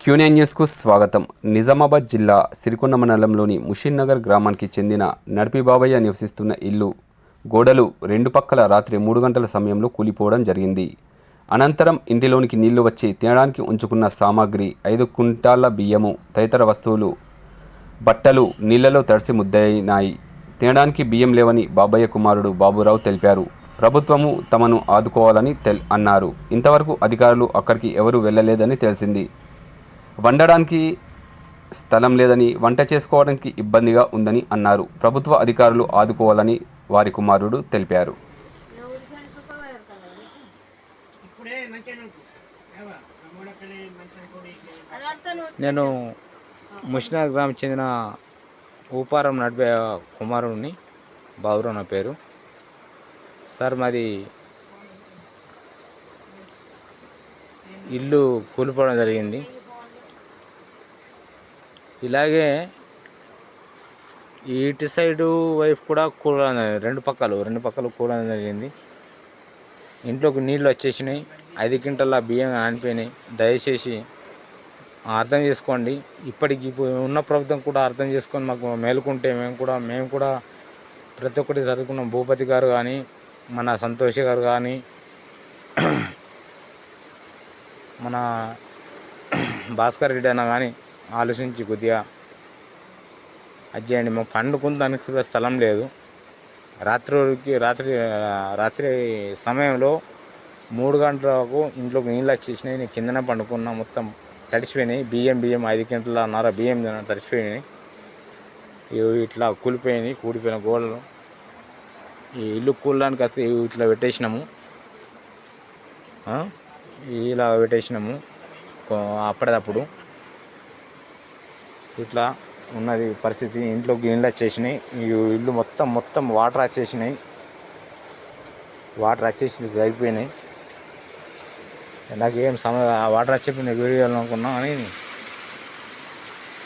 క్యూనియన్ న్యూస్కు స్వాగతం. నిజామాబాద్ జిల్లా సిరికొండ మండలంలోని ముషిన్నగర్ గ్రామానికి చెందిన నడిపి బాబయ్య నివసిస్తున్న ఇల్లు గోడలు రెండు పక్కల రాత్రి మూడు గంటల సమయంలో కూలిపోవడం జరిగింది. అనంతరం ఇంటిలోనికి నీళ్ళు వచ్చి తినడానికి ఉంచుకున్న సామాగ్రి ఐదు కుంటాల బియ్యము తదితర వస్తువులు బట్టలు నీళ్ళలో తడిసి ముద్దయినాయి. తినడానికి బియ్యం లేవని బాబయ్య కుమారుడు బాబురావు తెలిపారు. ప్రభుత్వము తమను ఆదుకోవాలని తెల్ అన్నారు. ఇంతవరకు అధికారులు అక్కడికి ఎవరూ వెళ్ళలేదని తెలిసింది. వండడానికి స్థలం లేదని వంట చేసుకోవడానికి ఇబ్బందిగా ఉందని అన్నారు. ప్రభుత్వ అధికారులు ఆదుకోవాలని వారి కుమారుడు తెలిపారు. నేను ముషినాథ్ గ్రామం చెందిన ఊపారం నడిపే కుమారుడిని బాబురావు నా పేరు. సార్ మాది ఇల్లు కూలిపోవడం జరిగింది. ఇలాగే ఇటు సైడు వైపు కూడా కూలడం రెండు పక్కలు రెండు పక్కలు కూలడం జరిగింది. ఇంట్లోకి నీళ్ళు వచ్చేసినాయి. ఐదు క్వింటల బియ్యం ఆనిపోయినాయి. దయచేసి అర్థం చేసుకోండి. ఇప్పటికి ఇప్పుడు ఉన్న ప్రభుత్వం కూడా అర్థం చేసుకొని మాకు మేలుకుంటే మేము కూడా మేము కూడా ప్రతి ఒక్కటి చదువుకున్నాం. భూపతి గారు కానీ మన సంతోష్ గారు కానీ మన భాస్కర్ రెడ్డి అన్న కానీ ఆలోచించి కొద్దిగా అది చేయండి మా పండుకుందానికి కూడా స్థలం లేదు. రాత్రికి రాత్రి రాత్రి సమయంలో మూడు గంటలకు ఇంట్లోకి నీళ్ళు వచ్చేసినాయి. నేను కిందనే పండుకున్నా. మొత్తం తడిసిపోయినాయి. బియ్యం బియ్యం ఐదు గంటల నర బియ్యం తడిచిపోయినాయి తడిసిపోయినాయి. ఇట్లా కూలిపోయినాయి కూలిపోయిన గోడలు. ఈ ఇల్లు కూలడానికి వస్తే ఇట్లా పెట్టేసినాము. ఇలా పెట్టేసినాము. అప్పటిదప్పుడు. ఇట్లా ఉన్నది పరిస్థితి. ఇంట్లో నీళ్ళు వచ్చేసినాయి. ఈ ఇల్లు మొత్తం మొత్తం వాటర్ వచ్చేసినాయి. వాటర్ వచ్చేసి తగ్గిపోయినాయి నాకు ఏం సమ వాటర్ వచ్చి నేను వీడియో అని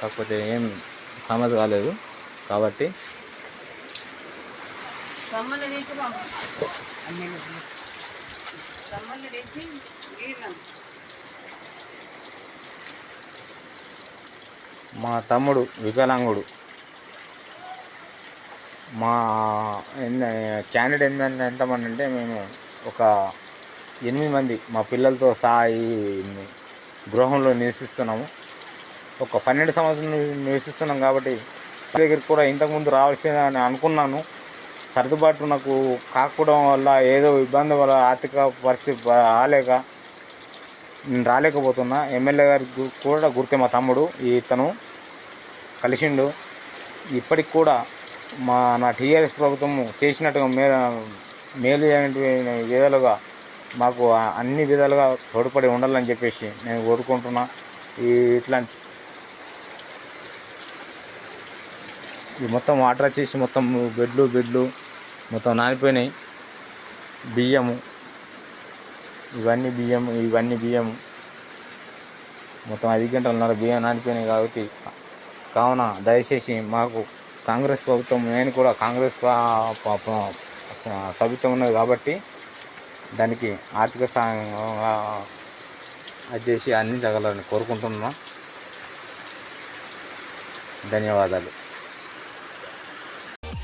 కాకపోతే ఏం సమస్య కాలేదు. కాబట్టి రమ్మని మా తమ్ముడు వికలాంగుడు. మా క్యాండిడేట్ ఏంటంటే ఎంతమంది అంటే మేము ఒక ఎనిమిది మంది మా పిల్లలతో సహా ఈ గృహంలో నివసిస్తున్నాము. ఒక పన్నెండు సంవత్సరాలు నివసిస్తున్నాం కాబట్టి దగ్గరికి కూడా ఇంతకుముందు రావాల్సిన అని అనుకున్నాను. సర్దుబాటు నాకు కాకపోవడం వల్ల ఏదో ఇబ్బంది వల్ల ఆర్థిక పరిస్థితి రాలేక నేను రాలేకపోతున్నా. ఎమ్మెల్యే గారి కూడా గుర్తే మా తమ్ముడు ఈ ఇతను కలిసిండు. ఇప్పటికి కూడా మా నా టీఆర్ఎస్ ప్రభుత్వం చేసినట్టుగా మే మేలు విధాలుగా మాకు అన్ని విధాలుగా తోడ్పడి ఉండాలని చెప్పేసి నేను కోరుకుంటున్నా. ఈ ఇట్లాంటి ఈ మొత్తం వాటర్ వచ్చేసి మొత్తం బెడ్లు బెడ్లు మొత్తం నానిపోయినాయి. బియ్యము ఇవన్నీ బియ్యం ఇవన్నీ బియ్యం. మొత్తం ఐదు గంటలన్నర బియ్యం నానిపోయినాయి కాబట్టి కావున దయచేసి మాకు కాంగ్రెస్ ప్రభుత్వం నేను కూడా కాంగ్రెస్ సభ్యత్వం ఉన్నది కాబట్టి దానికి ఆర్థిక సాయం అది చేసి అందించగలని కోరుకుంటున్నాను ధన్యవాదాలు.